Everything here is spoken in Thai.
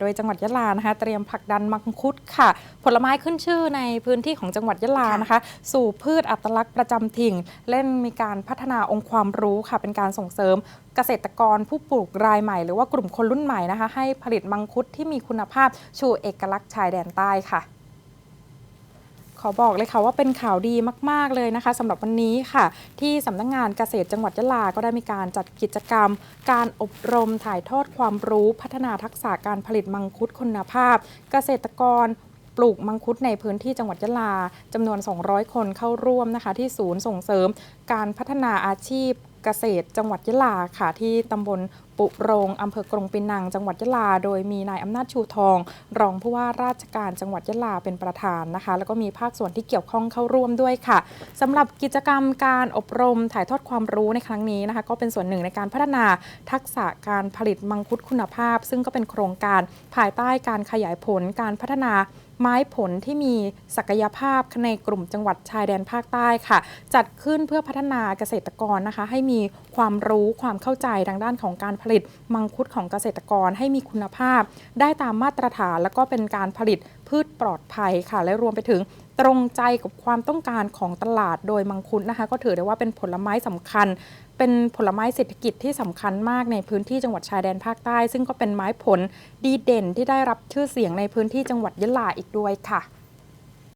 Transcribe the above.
โดยจังหวัดยะลานะคะเตรียมผลักดันมังคุดค่ะ ผลไม้ขึ้นชื่อในพื้นที่ของจังหวัดยะลานะคะ สู่พืชอัตลักษณ์ประจำถิ่นเล่นมีการพัฒนาองค์ความรู้ค่ะ เป็นการส่งเสริมเกษตรกรผู้ปลูกรายใหม่ หรือว่ากลุ่มคนรุ่นใหม่นะคะ ให้ผลิตมังคุดที่มีคุณภาพชูเอกลักษณ์ชายแดนใต้ค่ะ ขอบอกเลยค่ะว่าเป็นข่าวดีมาก ๆ เลยนะคะสำหรับวันนี้ค่ะ ที่สำนักงงานเกษตรจังหวัดยะลา ก็ได้มีการจัดกิจกรรม การอบรมถ่ายทอดความรู้พัฒนาทักษะการผลิตมังคุดคุณภาพ เกษตรกรปลูกมังคุดในพื้นที่จังหวัดยะลาจำนวน 200 คนเข้าร่วมนะคะ ที่ศูนย์ส่งเสริม การพัฒนาอาชีพ เกษตรจังหวัดยะลาค่ะที่ตำบลปุโรงอำเภอกรงปีนัง จังหวัดยะลา โดยมีนายอำนาจชูทอง รองผู้ว่าราชการจังหวัดยะลาเป็นประธานนะคะ แล้วก็มีภาคส่วนที่เกี่ยวข้องเข้าร่วมด้วยค่ะสำหรับกิจกรรมการอบรมถ่ายทอดความรู้ในครั้งนี้นะคะ ก็เป็นส่วนหนึ่งในการพัฒนาทักษะการผลิตมังคุดคุณภาพ ซึ่งก็เป็นโครงการภายใต้การขยายผลการพัฒนา ไม้ผลที่มีศักยภาพในกลุ่มจังหวัดชายแดนภาคใต้ค่ะ จัดขึ้นเพื่อพัฒนาเกษตรกรนะคะ ให้มีความรู้ความเข้าใจทางด้านของการผลิต มังคุดของเกษตรกรให้มีคุณภาพ ได้ตามมาตรฐานแล้วก็เป็นการผลิตพืชปลอดภัยค่ะ และรวมไปถึง ตรงใจกับความต้องการของตลาดโดยมังคุดนะคะ ก็ถือได้ว่าเป็นผลไม้สำคัญ เป็นผลไม้เศรษฐกิจที่สำคัญมากในพื้นที่จังหวัดชายแดนภาคใต้ ซึ่งก็เป็นไม้ผลดีเด่นที่ได้รับชื่อเสียงในพื้นที่จังหวัดยะลาอีกด้วยค่ะ